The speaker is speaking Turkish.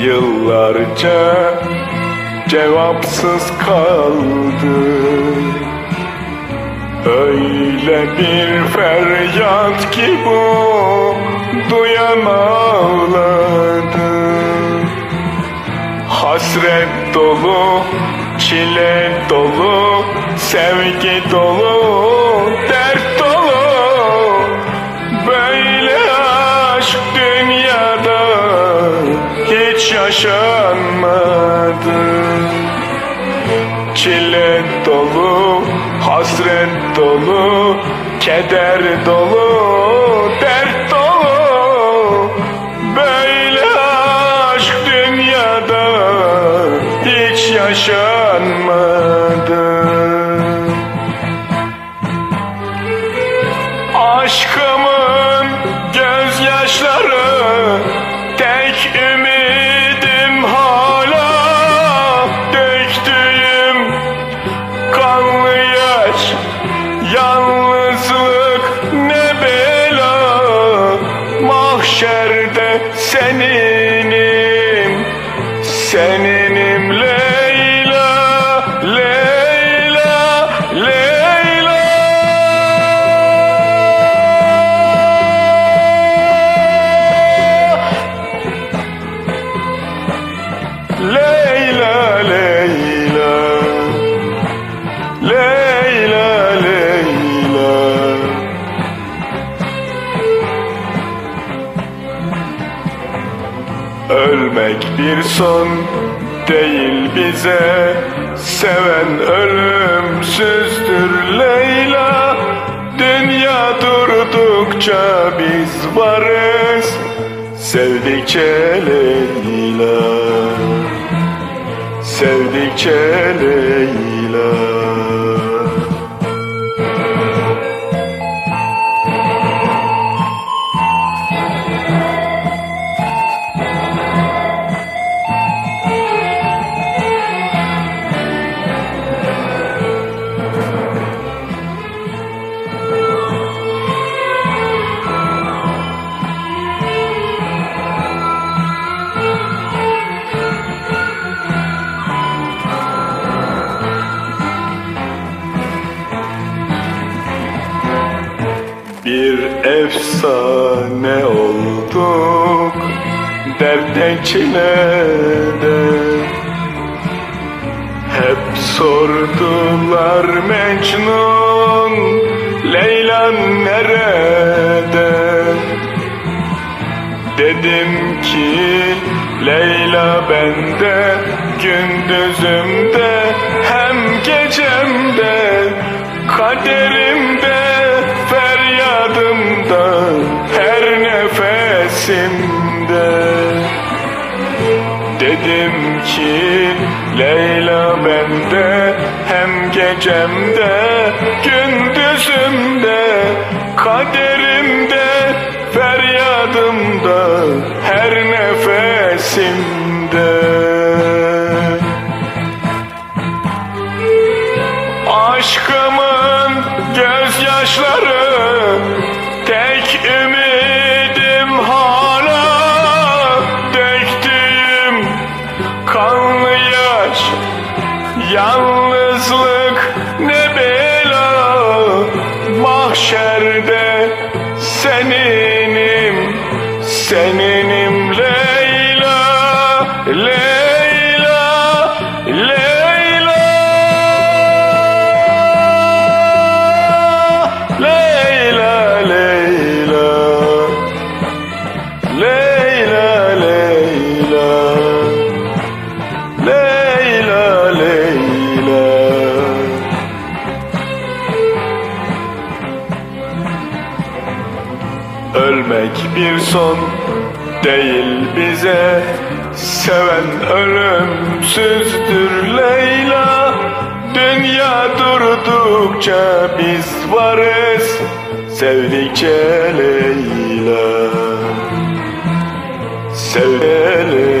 Yıllarca cevapsız kaldı. Öyle bir feryat ki bu duyan ağladı. Hasret dolu, çile dolu, sevgi dolu, dert hiç yaşanmadı. Çile dolu, hasret dolu, keder dolu, mahşerde seninim seninim Ölmek bir son değil bize. Seven ölümsüzdür Leyla. Dünya durdukça biz varız. Sevdikçe Leyla. Sevdikçe Leyla Bir efsane olduk. Dertte çilede Hep sordular Mecnun Leyla nerede? Dedim ki Leyla bende Gündüzümde hem gecemde Kaderimde nefesimde Dedim ki Leyla bende Hem gecemde gündüzümde Kaderimde feryadımda Her nefesimde Mahşerde Ölmek bir son değil bize. Seven ölümsüzdür Leyla. Dünya durdukça biz varız. Sevdikçe Leyla. Sevdikçe Leyla